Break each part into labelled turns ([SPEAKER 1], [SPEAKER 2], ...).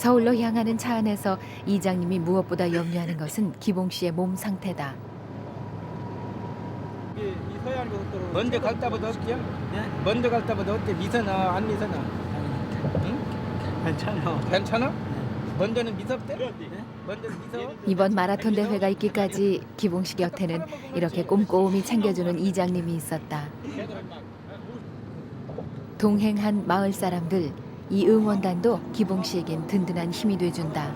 [SPEAKER 1] 서울로 향하는 차 안에서 이장님이 무엇보다 염려하는 것은 기봉 씨의 몸 상태다.
[SPEAKER 2] 이, 이 서해안 고속도로
[SPEAKER 3] 먼저 갈 때보다 어때요?
[SPEAKER 2] 네?
[SPEAKER 3] 먼저 갈 때보다 어때? 미서나 안 미서나? 응?
[SPEAKER 2] 괜찮아.
[SPEAKER 3] 괜찮아? 먼저는 미섭대? 먼저는 미서?
[SPEAKER 1] 이번 마라톤 대회가 있기까지 기봉 씨 곁에는 이렇게 꼼꼼히 챙겨주는 이장님이 있었다. 동행한 마을 사람들 이 응원단도 기봉 씨에겐 든든한 힘이 돼준다.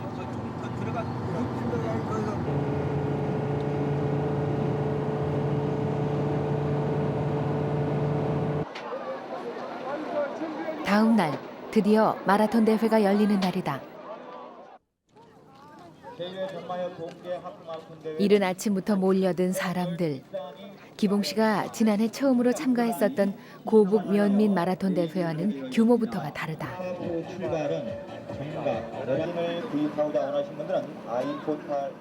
[SPEAKER 1] 다음 날 드디어 마라톤 대회가 열리는 날이다. 이른 아침부터 몰려든 사람들. 기봉 씨가 지난해 처음으로 참가했었던 고북 면민 마라톤 대회와는 규모부터가 다르다.
[SPEAKER 4] 그 출발은 정각 내란을 구입하고자 원하신 분들은 아이포탈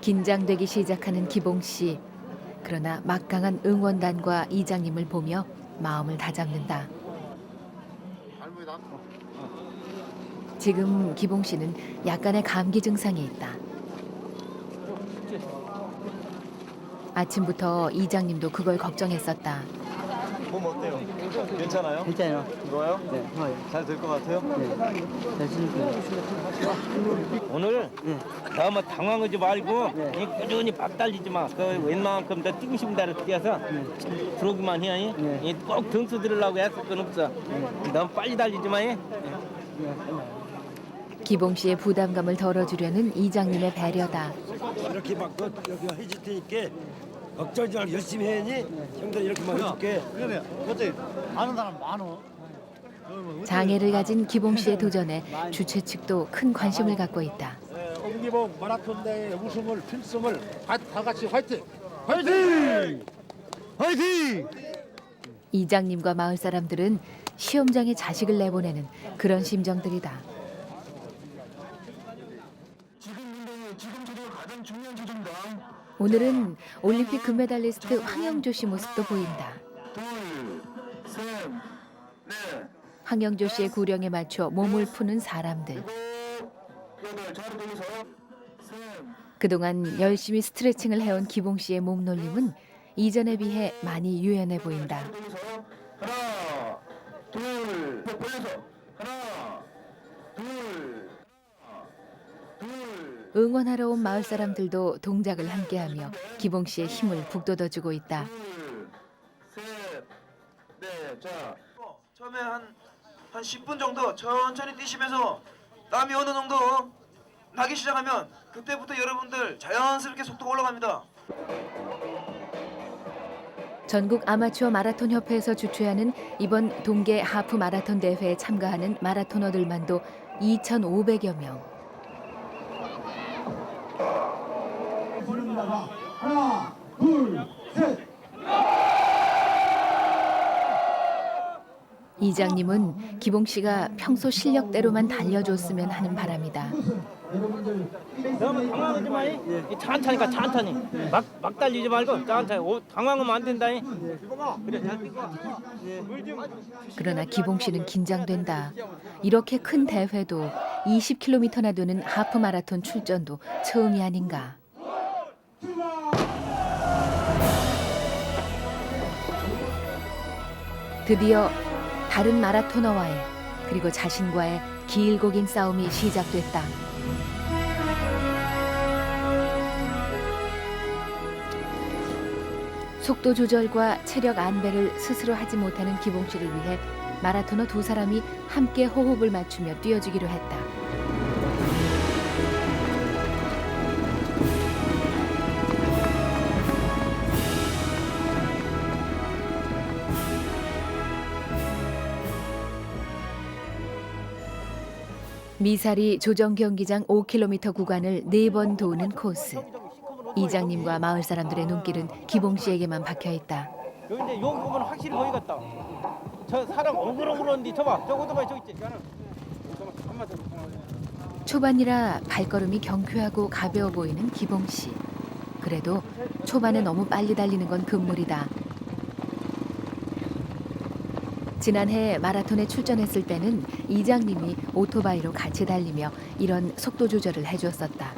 [SPEAKER 1] 긴장되기 시작하는 기봉 씨. 그러나 막강한 응원단과 이장님을 보며 마음을 다잡는다. 지금 기봉 씨는 약간의 감기 증상이 있다. 아침부터 이장님도 그걸 걱정했었다.
[SPEAKER 4] 몸 어때요? 괜찮아요?
[SPEAKER 2] 괜찮아요.
[SPEAKER 4] 좋아요?
[SPEAKER 2] 네, 좋아요.
[SPEAKER 4] 잘 될 것 같아요?
[SPEAKER 2] 네. 됐으니까.
[SPEAKER 3] 오늘
[SPEAKER 2] 네.
[SPEAKER 3] 너무 당황하지 말고
[SPEAKER 2] 네.
[SPEAKER 3] 이 꾸준히 밥 달리지 마. 그 웬만큼 더 뛰고 싶은 대로 뛰어서 들어오기만 해야 이.
[SPEAKER 2] 네.
[SPEAKER 3] 이꼭 등수 들으려고 했을 건 없어. 너무 빨리 달리지 마. 이.
[SPEAKER 1] 기봉 씨의 부담감을 덜어주려는 이장님의 배려다.
[SPEAKER 5] 이렇게 막 너, 여기 해줄 테니까 걱정하지 말고 열심히 해야지. 형들 이렇게만 해줄게.
[SPEAKER 4] 그러네 어째 아는 사람 많어.
[SPEAKER 1] 장애를 가진 기봉 씨의 도전에 주최 측도 큰 관심을 갖고 있다.
[SPEAKER 5] 옹기봉 마라톤 대회 우승을 필승을 다, 다 같이 화이팅 화이팅! 화이팅!
[SPEAKER 1] 이장님과 마을 사람들은 시험장에 자식을 내보내는 그런 심정들이다. 오늘은 올림픽 금메달리스트 황영조 씨 모습도 보인다. 황영조 씨의 구령에 맞춰 몸을 푸는 사람들. 그동안 열심히 스트레칭을 해온 기봉 씨의 몸놀림은 이전에 비해 많이 유연해 보인다. 응원하러 온 마을 사람들도 동작을 함께하며 기봉 씨의 힘을 북돋워주고 있다.
[SPEAKER 6] 처음에 한, 한 10분 정도 천천히 뛰시면서 땀이 어느 정도 나기 시작하면 그때부터 여러분들 자연스럽게 속도가 올라갑니다.
[SPEAKER 1] 전국 아마추어 마라톤 협회에서 주최하는 이번 동계 하프 마라톤 대회에 참가하는 마라토너들만도 2,500여 명. 이장님은 기봉 씨가 평소 실력대로만 달려줬으면 하는 바람이다.
[SPEAKER 3] 너무 당황하지 마. 이. 이 천천히 가 천천히. 막, 막 달리지 말고 천천히. 오, 당황하면 안 된다. 이. 그래 잘 뛰고. 와.
[SPEAKER 1] 그러나 기봉 씨는 긴장된다. 이렇게 큰 대회도 20km나 되는 하프 마라톤 출전도 처음이 아닌가. 드디어 다른 마라토너와의 그리고 자신과의 길고 긴 싸움이 시작됐다. 속도 조절과 체력 안배를 스스로 하지 못하는 기봉 씨를 위해 마라토너 두 사람이 함께 호흡을 맞추며 뛰어주기로 했다. 미사리 조정 경기장 5km 구간을 네 번 도는 코스. 이장님과 마을 사람들의 눈길은 기봉 씨에게만 박혀 있다.
[SPEAKER 3] 여기 이제 요 부분 확실히 보이겠다. 저 사람 오글오글한데 저봐. 저것도 봐. 저기 있지.
[SPEAKER 1] 초반이라 발걸음이 경쾌하고 가벼워 보이는 기봉 씨. 그래도 초반에 너무 빨리 달리는 건 금물이다. 지난해 마라톤에 출전했을 때는 이장님이 오토바이로 같이 달리며 이런 속도 조절을 해줬었다.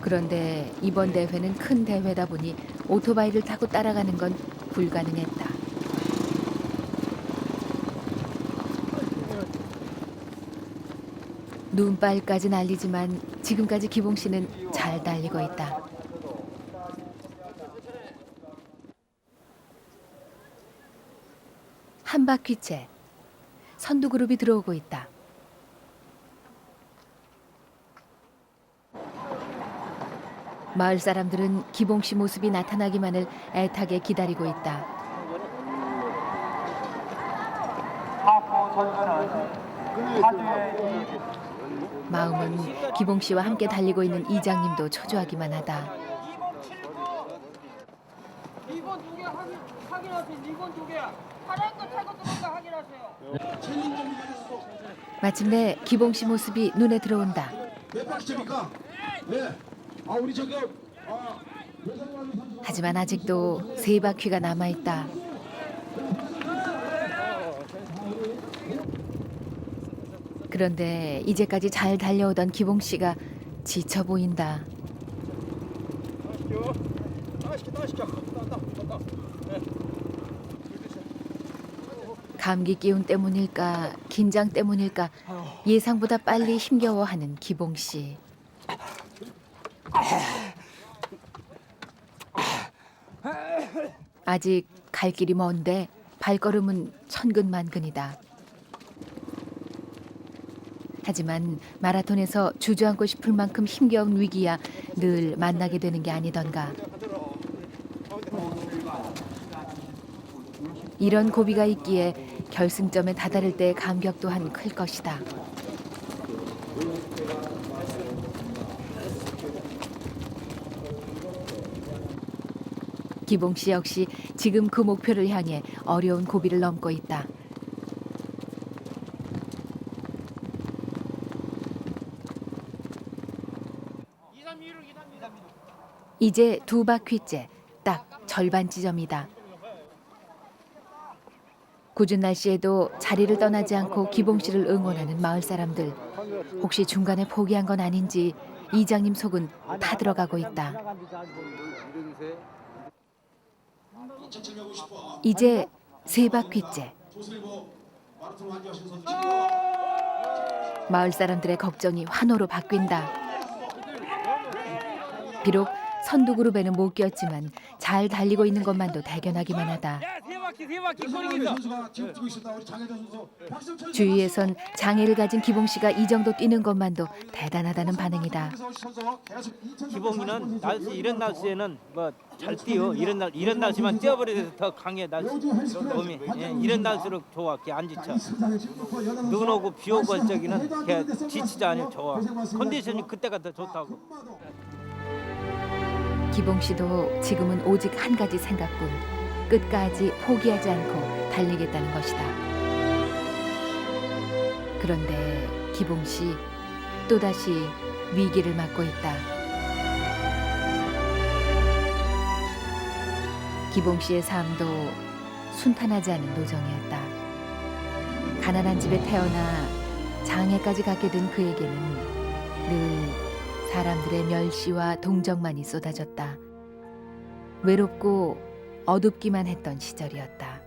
[SPEAKER 1] 그런데 이번 대회는 큰 대회다 보니 오토바이를 타고 따라가는 건 불가능했다. 눈발까지 날리지만 지금까지 기봉 씨는 잘 달리고 있다. 한 바퀴째 선두 그룹이 들어오고 있다. 마을 사람들은 기봉 씨 모습이 나타나기만을 애타게 기다리고 있다. 마음은 기봉 씨와 함께 달리고 있는 이장님도 초조하기만 하다.
[SPEAKER 7] 개 확인, 확인하세
[SPEAKER 1] 마침내 기봉 씨 모습이 눈에 들어온다.
[SPEAKER 5] 네. 아아
[SPEAKER 1] 하지만 아직도 세 바퀴가 남아 있다. 그런데 이제까지 잘 달려오던 기봉 씨가 지쳐 보인다. 감기 기운 때문일까, 긴장 때문일까, 예상보다 빨리 힘겨워하는 기봉 씨. 아직 갈 길이 먼데 발걸음은 천근만근이다. 하지만 마라톤에서 주저앉고 싶을 만큼 힘겨운 위기야 늘 만나게 되는 게 아니던가. 이런 고비가 있기에 결승점에 다다를 때 감격 또한 클 것이다. 기봉 씨 역시 지금 그 목표를 향해 어려운 고비를 넘고 있다. 이제 두 바퀴째 딱 절반 지점이다. 궂은 날씨에도 자리를 떠나지 않고 기봉 씨를 응원하는 마을 사람들. 혹시 중간에 포기한 건 아닌지 이장님 속은 타들어가고 있다. 이제 세 바퀴째. 마을 사람들의 걱정이 환호로 바뀐다. 비록 선두 그룹에는 못 꼈지만 잘 달리고 있는 것만도 대견하기만 하다.
[SPEAKER 3] 야, 세 바퀴 세 바퀴 꼬리기 있어.
[SPEAKER 5] 선수가 지금 뛰고 있습니다. 우리 장혜정 선수. 박수 쳐주세요.
[SPEAKER 1] 주위에선 장애를 가진 기봉 씨가 이 정도 뛰는 것만도 대단하다는 반응이다.
[SPEAKER 3] 기봉이는 날씨 이런 날씨에는 뭐 잘 뛰어. 이런 날 이런 날씨만 뛰어버려서 더 강해 날씨. 몸이 예, 이런 날씨로 좋아. 걔 안 지쳐. 눈 오고 비 오고 할 적에는 걔 지치지 않아 좋아. 컨디션이 그때가 더 좋다고.
[SPEAKER 1] 기봉 씨도 지금은 오직 한 가지 생각뿐 끝까지 포기하지 않고 달리겠다는 것이다. 그런데 기봉 씨 또다시 위기를 맞고 있다. 기봉 씨의 삶도 순탄하지 않은 노정이었다. 가난한 집에 태어나 장애까지 갖게 된 그에게는 늘 사람들의 멸시와 동정만이 쏟아졌다. 외롭고 어둡기만 했던 시절이었다.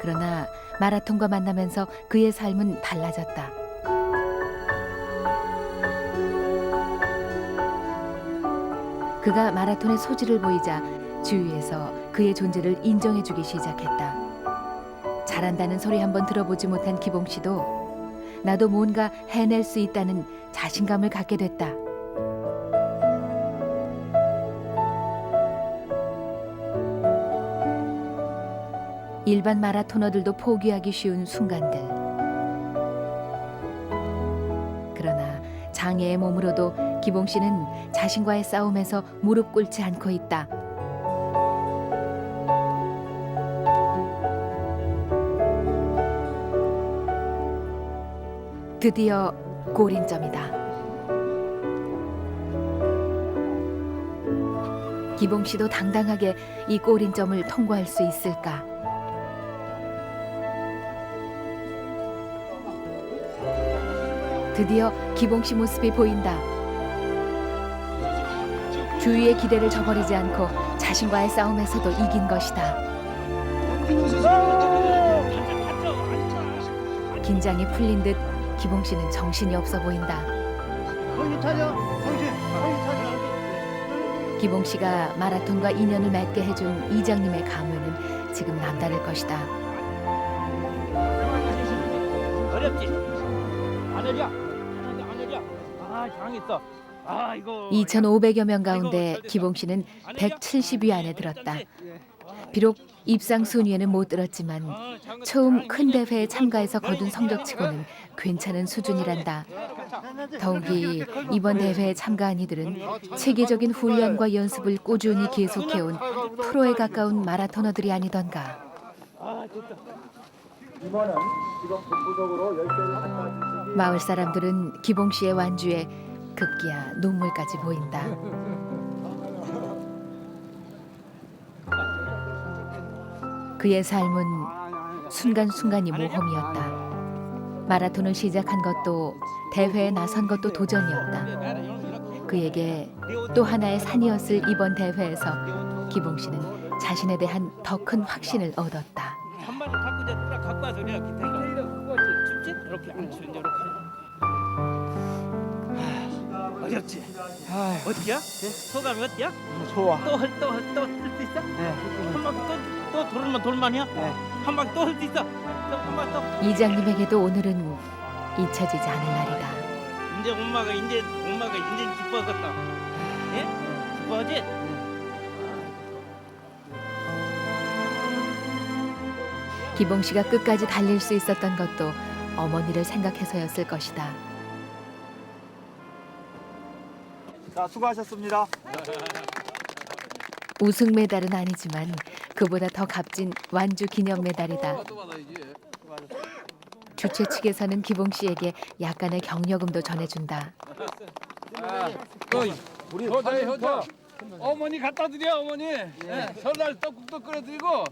[SPEAKER 1] 그러나 마라톤과 만나면서 그의 삶은 달라졌다. 그가 마라톤의 소질을 보이자 주위에서 그의 존재를 인정해주기 시작했다. 잘한다는 소리 한번 들어보지 못한 기봉 씨도 나도 뭔가 해낼 수 있다는 자신감을 갖게 됐다. 일반 마라토너들도 포기하기 쉬운 순간들. 그러나 장애의 몸으로도 기봉 씨는 자신과의 싸움에서 무릎 꿇지 않고 있다. 드디어 골인점이다. 기봉 씨도 당당하게 이 골인점을 통과할 수 있을까? 드디어 기봉 씨 모습이 보인다. 주위의 기대를 저버리지 않고 자신과의 싸움에서도 이긴 것이다. 긴장이 풀린 듯 기봉 씨는 정신이 없어 보인다. 기봉 씨가 마라톤과 인연을 맺게 해준 이장님의 감회는 지금 남다를 것이다.
[SPEAKER 3] 어렵지?
[SPEAKER 1] 2,500여 명 가운데 기봉 씨는 170위 안에 들었다. 비록 입상 순위에는 못 들었지만 처음 큰 대회에 참가해서 거둔 성적치고는 괜찮은 수준이란다. 더욱이 이번 대회에 참가한 이들은 체계적인 훈련과 연습을 꾸준히 계속해온 프로에 가까운 마라토너들이 아니던가. 마을 사람들은 기봉 씨의 완주에 급기야 눈물까지 보인다. 그의 삶은 순간순간이 모험이었다. 마라톤을 시작한 것도 대회에 나선 것도 도전이었다. 그에게 또 하나의 산이었을 이번 대회에서 기봉 씨는 자신에 대한 더 큰 확신을 얻었다.
[SPEAKER 3] 한 마리 갖고 자 누나 갖고 와서 내가 춥지? 이렇게 안 추운데 이 어렵지? 어디야? 소감이 어디야?
[SPEAKER 2] 좋아.
[SPEAKER 3] 또또또할수 있어?
[SPEAKER 2] 네.
[SPEAKER 3] 한방또또 돌면 돌만이야?
[SPEAKER 2] 네.
[SPEAKER 3] 한방 또 할 수 있어? 또한방 또.
[SPEAKER 1] 이장님에게도 오늘은 잊혀지지 않을 날이다.
[SPEAKER 3] 이제 엄마가 이제 엄마가 이제 기뻐하겠다. 예? 기뻐하지?
[SPEAKER 1] 기봉 씨가 끝까지 달릴 수 있었던 것도 어머니를 생각해서였을 것이다.
[SPEAKER 2] 자, 수고하셨습니다.
[SPEAKER 1] 우승 메달은 아니지만 그보다 더 값진 완주 기념 메달이다. 주최 측에서는 기봉 씨에게 약간의 격려금도 전해준다.
[SPEAKER 8] 효자 효자 어머니 갖다 드려 어머니 예. 설날 떡국도 끓여드리고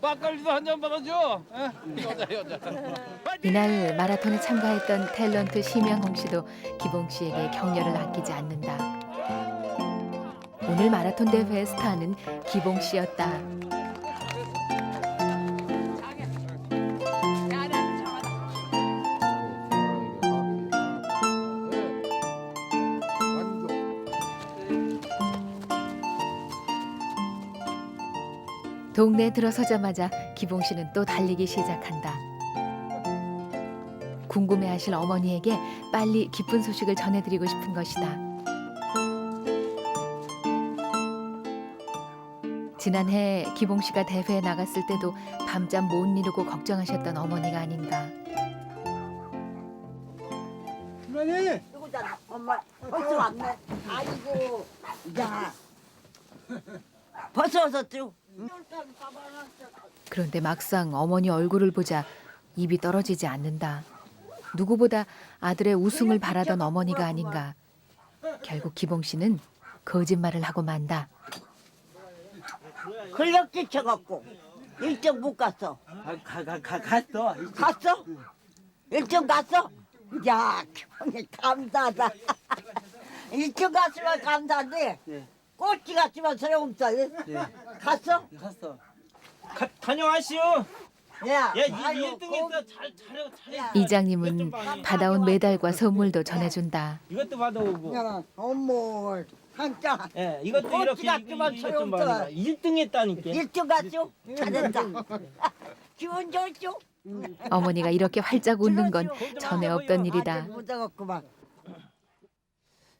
[SPEAKER 8] 막걸리도 한 잔 받아줘 예. 효자 효자
[SPEAKER 1] 이날 마라톤에 참가했던 탤런트 심영홍 씨도 기봉 씨에게 격려를 아끼지 않는다. 오늘 마라톤 대회의 스타는 기봉 씨였다. 동네에 들어서자마자 기봉 씨는 또 달리기 시작한다. 궁금해하실 어머니에게 빨리 기쁜 소식을 전해드리고 싶은 것이다. 지난해 기봉 씨가 대회에 나갔을 때도 밤잠 못 이루고 걱정하셨던 어머니가 아닌가.
[SPEAKER 9] 누구잖아 엄마 벌써 왔네 아이고 야 벌써 왔었죠
[SPEAKER 1] 그런데 막상 어머니 얼굴을 보자 입이 떨어지지 않는다. 누구보다 아들의 우승을 바라던 어머니가 아닌가. 결국 기봉 씨는 거짓말을 하고 만다.
[SPEAKER 9] 근력 끼쳐갖고 일정 못 갔어
[SPEAKER 2] 가, 가, 가, 갔어.
[SPEAKER 9] 갔어? 일정 갔어? 야 형님 감사하다 일정 갔으면 감사한데
[SPEAKER 2] 네.
[SPEAKER 9] 꼴찌 갔으면 소용없어 갔어?
[SPEAKER 2] 갔어.
[SPEAKER 3] 가, 다녀와시오.
[SPEAKER 9] 야
[SPEAKER 3] 야, 이
[SPEAKER 9] 아유,
[SPEAKER 3] 1등했어. 잘 차려.
[SPEAKER 1] 이장님은 받아온 메달과 선물도 전해준다.
[SPEAKER 3] 이것도 받아오고.
[SPEAKER 9] 야, 어머 한자
[SPEAKER 3] 예, 이것도 이렇게
[SPEAKER 9] 같지만
[SPEAKER 3] 이거 좀
[SPEAKER 9] 소용없어.
[SPEAKER 3] 받아. 1등 했다니까.
[SPEAKER 9] 일정 갔죠? 잘했다 기분 좋죠?
[SPEAKER 1] 어머니가 이렇게 활짝 웃는 건 전에 없던 일이다.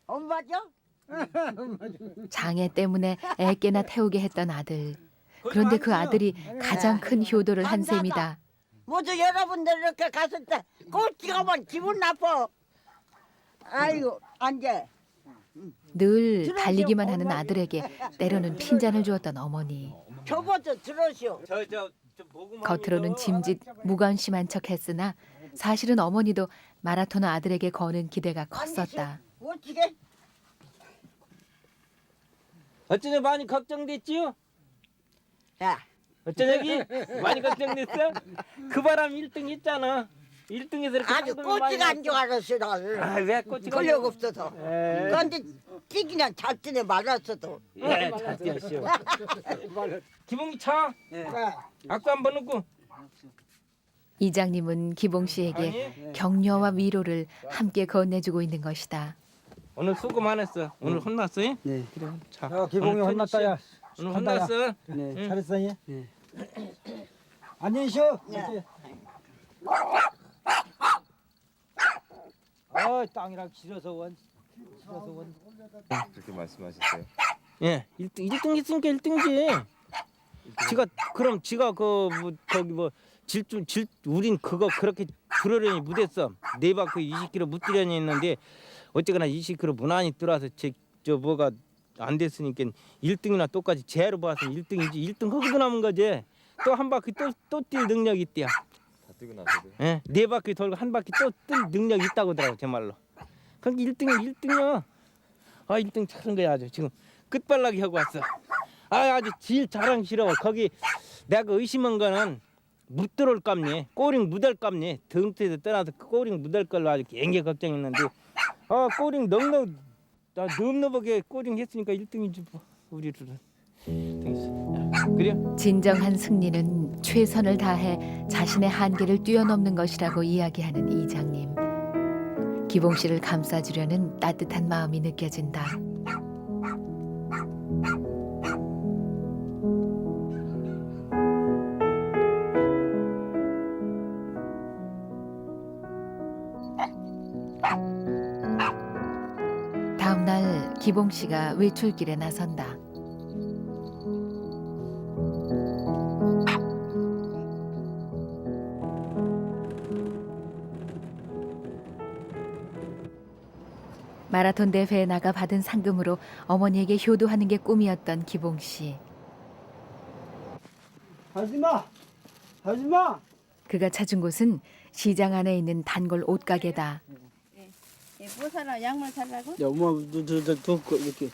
[SPEAKER 9] 엄마죠?
[SPEAKER 1] 장애 때문에 애깨나 태우게 했던 아들. 그런데 그 아들이 가장 큰 효도를 한 셈이다.
[SPEAKER 9] 모두 여러분들 이렇게 갔을 때 꼴찌가면 기분 나빠. 아이고 앉아.
[SPEAKER 1] 늘 달리기만 하는 아들에게 때로는 핀잔을 주었던 어머니.
[SPEAKER 9] 접어서 들으시오.
[SPEAKER 3] 저저 저 보고만
[SPEAKER 1] 겉으로는 짐짓 무관심한 척 했으나 사실은 어머니도 마라토너 아들에게 거는 기대가 컸었다.
[SPEAKER 9] 어떻게?
[SPEAKER 3] 어쩌냐 많이 걱정됐지요?
[SPEAKER 9] 야,
[SPEAKER 3] 어쩌냐기 많이 걱정됐어? 그 바람 1등 했잖아. 1등에서 이렇게
[SPEAKER 9] 아주
[SPEAKER 3] 상금을 많이
[SPEAKER 9] 꼬지가 안 좋아졌어 날.
[SPEAKER 3] 아왜 꼬치가
[SPEAKER 9] 권력 없어서.
[SPEAKER 3] 에.
[SPEAKER 9] 그런데 뛰기는 잘 뛰네 말았어도.
[SPEAKER 3] 예, 잘 뛰었시오. 기봉이 차. 악수 한 번 넣고.
[SPEAKER 1] 이장님은 기봉 씨에게 격려와 위로를 함께 건네주고 있는 것이다.
[SPEAKER 3] 오늘 수고 많았어. 오늘 혼났어요?
[SPEAKER 5] 네.
[SPEAKER 3] 그래. 자,
[SPEAKER 5] 야 기봉이
[SPEAKER 3] 오늘
[SPEAKER 5] 혼났다 야.
[SPEAKER 3] 오늘. 혼났어.
[SPEAKER 5] 네.
[SPEAKER 3] 응.
[SPEAKER 5] 잘했어 예. 네. 안녕히 쉬어. 아 땅이랑 길어서 원. 길어서 원.
[SPEAKER 2] 그렇게 말씀하셨어요.
[SPEAKER 3] 예, 1등 1등 했으니까 1등이지. 지가 그럼 지가 그뭐 거기 뭐 질주 질 우린 그거 그렇게 그러려니 못했어. 네 바퀴 20km 못 뛰려니 했는데 어쨌거나 20km 무난히 들어와서 제저 뭐가 안 됐으니까 1등이나 똑같이 제로 봐서 1등이지. 1등 하고 남은 거지. 또 한 바퀴 또또뛸 능력이 있대요.
[SPEAKER 2] 나서도.
[SPEAKER 3] 예, 네 바퀴 돌고 한 바퀴 또뜰 능력 있다고 하더라고 제 말로. 그러니까 1등이 1등이야. 아 1등 차는 거야 아주 지금 끝발나게 하고 왔어. 아 아주 제일 자랑스러워. 거기 내가 의심한 거는 못 들어올 깜니 꼬링 묻을 깜니 등태에서 떠나서 꼬링 묻을 걸로 아주 굉장히 걱정했는데 아 꼬링 넉넉 나 넉넉하게 꼬링 했으니까 1등이지 뭐 우리들은. 그래?
[SPEAKER 1] 진정한 승리는 최선을 다해 자신의 한계를 뛰어넘는 것이라고 이야기하는 이장님. 기봉 씨를 감싸주려는 따뜻한 마음이 느껴진다. 다음 날 기봉 씨가 외출길에 나선다. 마라톤 대회에 나가 받은 상금으로 어머니에게 효도하는 게 꿈이었던 기봉 씨.
[SPEAKER 5] 하지마. 하지마.
[SPEAKER 1] 그가 찾은 곳은 시장 안에 있는 단골 옷가게다.
[SPEAKER 10] 뭐 사라 양말 살라고?
[SPEAKER 5] 야 엄마 저저저 이렇게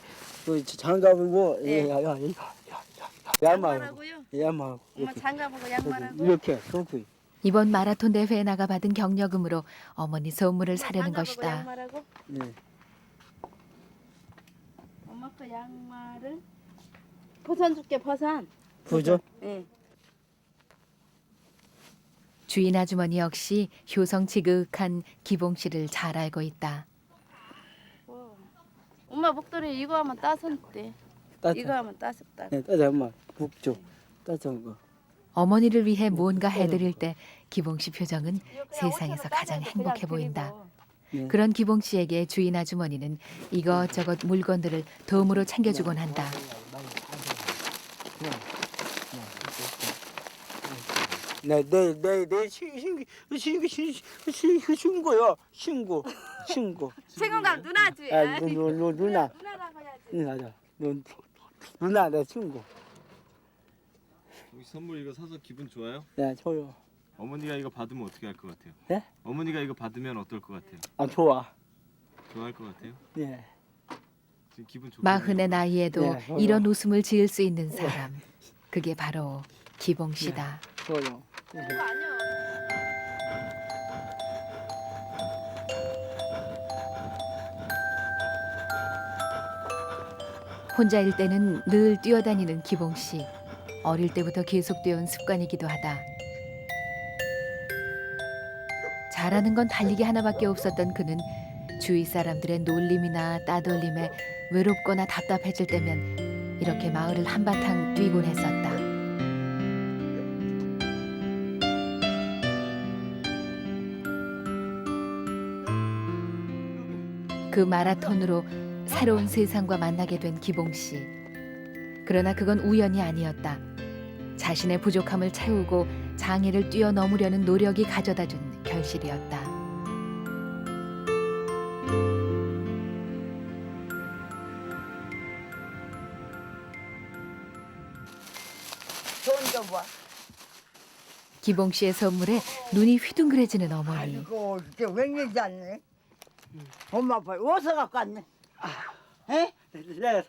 [SPEAKER 5] 그 장갑은 뭐
[SPEAKER 10] 네.
[SPEAKER 5] 야야 이거 야마
[SPEAKER 10] 양말하고요.
[SPEAKER 5] 야마
[SPEAKER 10] 엄마
[SPEAKER 5] 이렇게
[SPEAKER 10] 장갑하고 양말하고.
[SPEAKER 5] 이렇게 그렇게
[SPEAKER 1] 이번 마라톤 대회에 나가 받은 경력금으로 어머니 선물을 사려는
[SPEAKER 10] 장갑하고
[SPEAKER 1] 것이다.
[SPEAKER 10] 양말하고
[SPEAKER 5] 네.
[SPEAKER 10] 양말을 버선 줄게 버선.
[SPEAKER 5] 부죠?
[SPEAKER 10] 예.
[SPEAKER 1] 주인 아주머니 역시 효성 지극한 기봉 씨를 잘 알고 있다.
[SPEAKER 10] 어. 엄마 목도리 이거 하면 따숩대.
[SPEAKER 5] 따뜻.
[SPEAKER 10] 이거 하면 따숩다.
[SPEAKER 5] 네, 따뜻한 엄마 북죠. 따뜻한 거.
[SPEAKER 1] 어머니를 위해 무언가 해드릴 때 기봉 씨 표정은 세상에서 가장 행복해 보인다.
[SPEAKER 5] 네.
[SPEAKER 1] 그런 기봉 씨에게 주인 아주머니는 이것저것 물건들을 도움으로 챙겨주곤 한다.
[SPEAKER 5] 네네네네 신고 신고 신고 신고요 신고 신고
[SPEAKER 10] 최건강 누나지.
[SPEAKER 5] 아 누, 누, 누나
[SPEAKER 10] 누나라고 해야지.
[SPEAKER 5] 누나다 누, 누나 내 친구
[SPEAKER 2] 선물 이거 사서 기분 좋아요?
[SPEAKER 5] 네 좋아요
[SPEAKER 2] 어머니가 이거 받으면 어떻게 할 것 같아요?
[SPEAKER 5] 네?
[SPEAKER 2] 어머니가 이거 받으면 어떨 것 같아요?
[SPEAKER 5] 아 좋아
[SPEAKER 2] 좋아할 것 같아요?
[SPEAKER 5] 네
[SPEAKER 2] 지금 기분 좋고.
[SPEAKER 1] 마흔의 나이에도
[SPEAKER 5] 네, 저요.
[SPEAKER 1] 이런 웃음을 지을 수 있는 사람. 그게 바로 기봉 씨다.
[SPEAKER 5] 좋아요
[SPEAKER 10] 그거 아니야.
[SPEAKER 1] 혼자일 때는 늘 뛰어다니는 기봉 씨. 어릴 때부터 계속 뛰어온 습관이기도 하다. 잘하는 건 달리기 하나밖에 없었던 그는 주위 사람들의 놀림이나 따돌림에 외롭거나 답답해질 때면 이렇게 마을을 한바탕 뛰곤 했었다. 그 마라톤으로 새로운 세상과 만나게 된 기봉 씨. 그러나 그건 우연이 아니었다. 자신의 부족함을 채우고 장애를 뛰어넘으려는 노력이 가져다 준 결실이었다.
[SPEAKER 9] 봐.
[SPEAKER 1] 기봉 씨의 선물에 눈이 휘둥그레지는 어머니.
[SPEAKER 9] 아이고 이게 웬일이지 않네. 엄마 아빠 어디서 갖고 왔네. 에?
[SPEAKER 5] 내가 샀어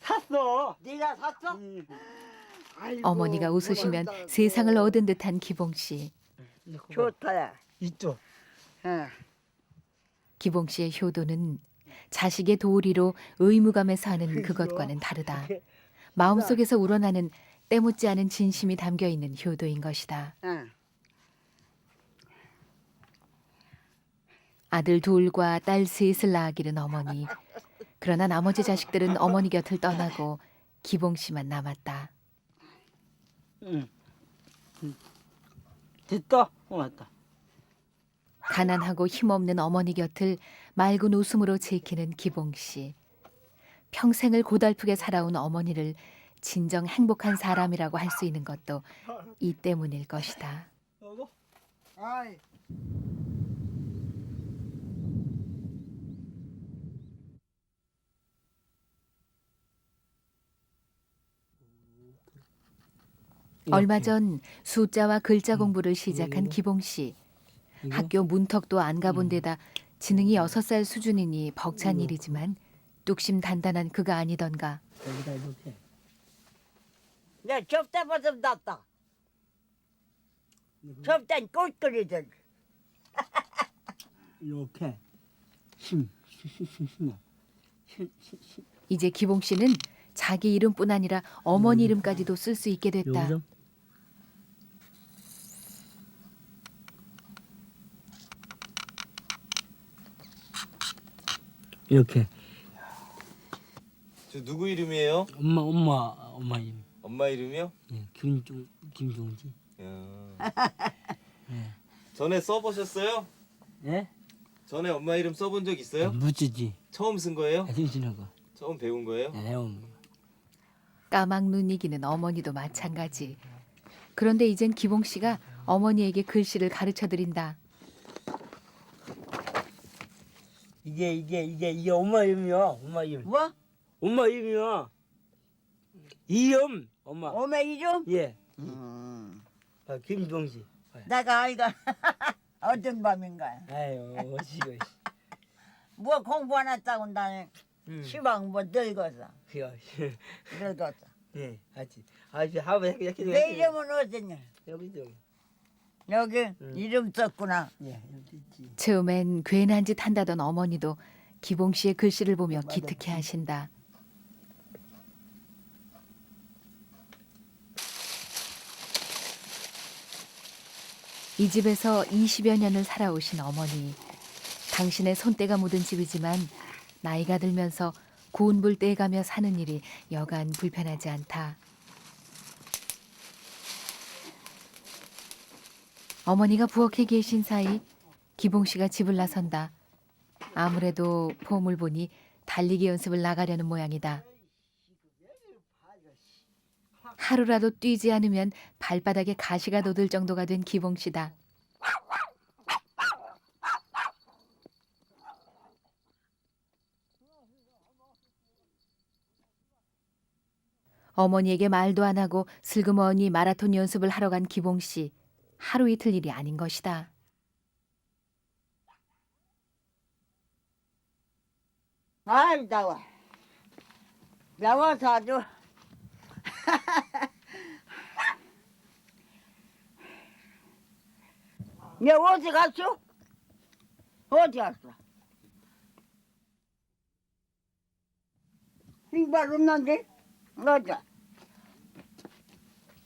[SPEAKER 9] 샀어. 네가 샀어? 아이고,
[SPEAKER 1] 어머니가 웃으시면. 세상을 얻은 듯한 기봉 씨.
[SPEAKER 9] 좋다야.
[SPEAKER 5] 있죠.
[SPEAKER 9] 예.
[SPEAKER 1] 기봉 씨의 효도는 자식의 도리로 의무감에서 하는 그것과는 다르다. 마음속에서 우러나는 때묻지 않은 진심이 담겨 있는 효도인 것이다.
[SPEAKER 9] 예.
[SPEAKER 1] 아들 둘과 딸 셋을 낳아 기른 어머니. 그러나 나머지 자식들은 어머니 곁을 떠나고 기봉 씨만 남았다.
[SPEAKER 9] 됐다. 고맙다.
[SPEAKER 1] 가난하고 힘없는 어머니 곁을 맑은 웃음으로 지키는 기봉 씨. 평생을 고달프게 살아온 어머니를 진정 행복한 사람이라고 할 수 있는 것도 이 때문일 것이다.
[SPEAKER 9] 아이.
[SPEAKER 1] 얼마 전 숫자와 글자 공부를 시작한 기봉 씨. 학교 문턱도 안 가본 데다 지능이 여섯 살 수준이니 벅찬 일이지만 뚝심 단단한 그가 아니던가.
[SPEAKER 9] 내 접대 벗음 났다. 접대는 꼴꼴이들.
[SPEAKER 5] 이렇게 힘, 힘, 힘, 힘, 힘, 힘.
[SPEAKER 1] 이제 기봉 씨는 자기 이름뿐 아니라 어머니 이름까지도 쓸 수 있게 됐다.
[SPEAKER 5] 요점. 이렇게
[SPEAKER 2] 저 누구 이름이에요?
[SPEAKER 5] 엄마 엄마 엄마 이름
[SPEAKER 2] 엄마 이름이요?
[SPEAKER 5] 예, 김종 김종지
[SPEAKER 2] 야. 전에 써보셨어요?
[SPEAKER 5] 예
[SPEAKER 2] 전에 엄마 이름 써본 적 있어요?
[SPEAKER 5] 묻지지
[SPEAKER 2] 처음 쓴 거예요?
[SPEAKER 5] 해주시는 거
[SPEAKER 2] 처음 배운 거예요?
[SPEAKER 5] 예, 해온 거
[SPEAKER 1] 까막 눈 이기는 어머니도 마찬가지. 그런데 이젠 기봉 씨가 어머니에게 글씨를 가르쳐 드린다.
[SPEAKER 5] 이게 이게 이게 이게 엄마 이름이야 엄마 이름
[SPEAKER 9] 뭐?
[SPEAKER 5] 엄마 이름이야 이름 엄마
[SPEAKER 9] 엄마 이름?
[SPEAKER 5] 예
[SPEAKER 9] 음.
[SPEAKER 5] 아, 김종지
[SPEAKER 9] 내가 아이가 어떤 밤인가?
[SPEAKER 5] 아유 어지가
[SPEAKER 9] 뭐 공부 안 했다고 나는
[SPEAKER 5] 음.
[SPEAKER 9] 시방 뭐 늙어서
[SPEAKER 5] 그야
[SPEAKER 9] 늙었어.
[SPEAKER 5] 예 아지 아지 하고 이렇게 이렇게
[SPEAKER 9] 내 이름은 어디냐?
[SPEAKER 5] 여기 저기
[SPEAKER 9] 여기
[SPEAKER 5] 음.
[SPEAKER 9] 이름 썼구나.
[SPEAKER 5] 예 여기 있지
[SPEAKER 1] 처음엔 괜한 짓 한다던 어머니도 기봉 씨의 글씨를 보며 기특해 하신다. 이 집에서 20여 년을 살아오신 어머니. 당신의 손때가 묻은 집이지만 나이가 들면서 구운 불 떼가며 사는 일이 여간 불편하지 않다. 어머니가 부엌에 계신 사이 기봉 씨가 집을 나선다. 아무래도 폼을 보니 달리기 연습을 나가려는 모양이다. 하루라도 뛰지 않으면 발바닥에 가시가 돋을 정도가 된 기봉 씨다. 어머니에게 말도 안 하고 슬그머니 마라톤 연습을 하러 간 기봉 씨. 하루 이틀 일이 아닌 것이다.
[SPEAKER 9] 아이 나와. 나와서 아주 내 어디 갔어? 어디 갔어? 흰발 없는데? 어디?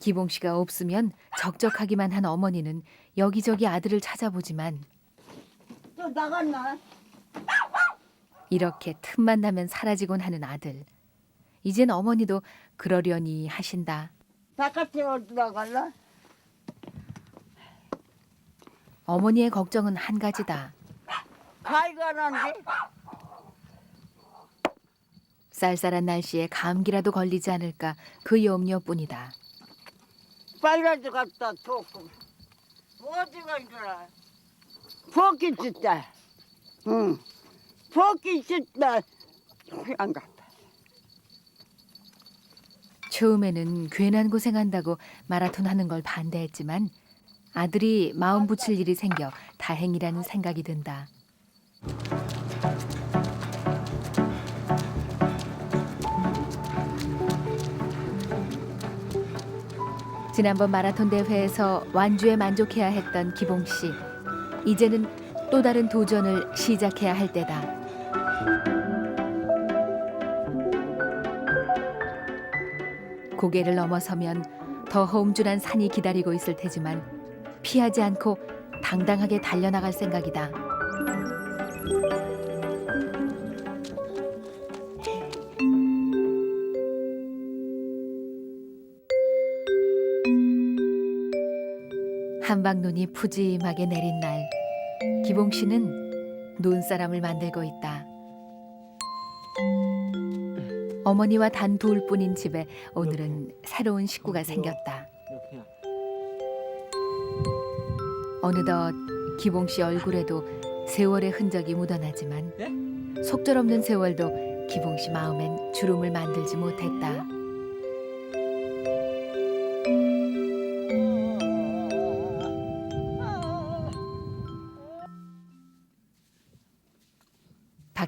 [SPEAKER 1] 기봉 씨가 없으면 적적하기만 한 어머니는 여기저기 아들을 찾아보지만
[SPEAKER 9] 또 나갔나?
[SPEAKER 1] 이렇게 틈만 나면 사라지곤 하는 아들. 이젠 어머니도 그러려니 하신다.
[SPEAKER 9] 바깥에 어디 나갈라?
[SPEAKER 1] 어머니의 걱정은 한 가지다.
[SPEAKER 9] 가이가는데?
[SPEAKER 1] 쌀쌀한 날씨에 감기라도 걸리지 않을까 그 염려뿐이다.
[SPEAKER 9] 빨라도 갔다 조금. 어디 간 거라? 포기 짓다. 응. 포기 짓다. 안 갔다.
[SPEAKER 1] 처음에는 괜한 고생한다고 마라톤 하는 걸 반대했지만 아들이 마음 붙일 일이 생겨 다행이라는 생각이 든다. 지난번 마라톤 대회에서 완주에 만족해야 했던 기봉 씨. 이제는 또 다른 도전을 시작해야 할 때다. 고개를 넘어서면 더 험준한 산이 기다리고 있을 테지만 피하지 않고 당당하게 달려나갈 생각이다. 한방눈이 푸짐하게 내린 날, 기봉 씨는 눈사람을 만들고 있다. 어머니와 단 둘 뿐인 집에 오늘은 새로운 식구가 생겼다.
[SPEAKER 3] 이렇게.
[SPEAKER 1] 어느덧 기봉 씨 얼굴에도 세월의 흔적이 묻어나지만 속절없는 세월도 기봉 씨 마음엔 주름을 만들지 못했다.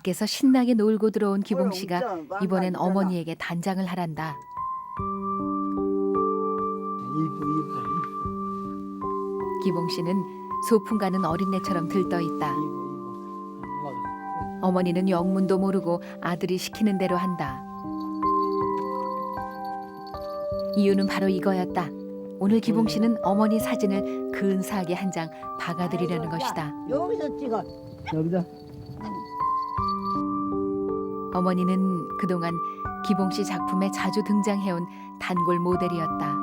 [SPEAKER 1] 밖에서 신나게 놀고 들어온 기봉 씨가 이번엔 어머니에게 단장을 하란다. 기봉 씨는 소풍 가는 어린애처럼 들떠 있다. 어머니는 영문도 모르고 아들이 시키는 대로 한다. 이유는 바로 이거였다. 오늘 기봉 씨는 어머니 사진을 근사하게 한 장 박아드리려는 것이다.
[SPEAKER 9] 여기서 찍어.
[SPEAKER 3] 여기다.
[SPEAKER 1] 어머니는 그동안 기봉 씨 작품에 자주 등장해온 단골 모델이었다.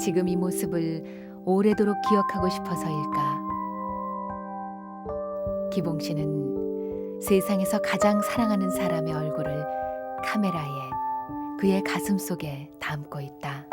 [SPEAKER 1] 지금 이 모습을 오래도록 기억하고 싶어서일까? 기봉 씨는 세상에서 가장 사랑하는 사람의 얼굴을 카메라에 그의 가슴 속에 담고 있다.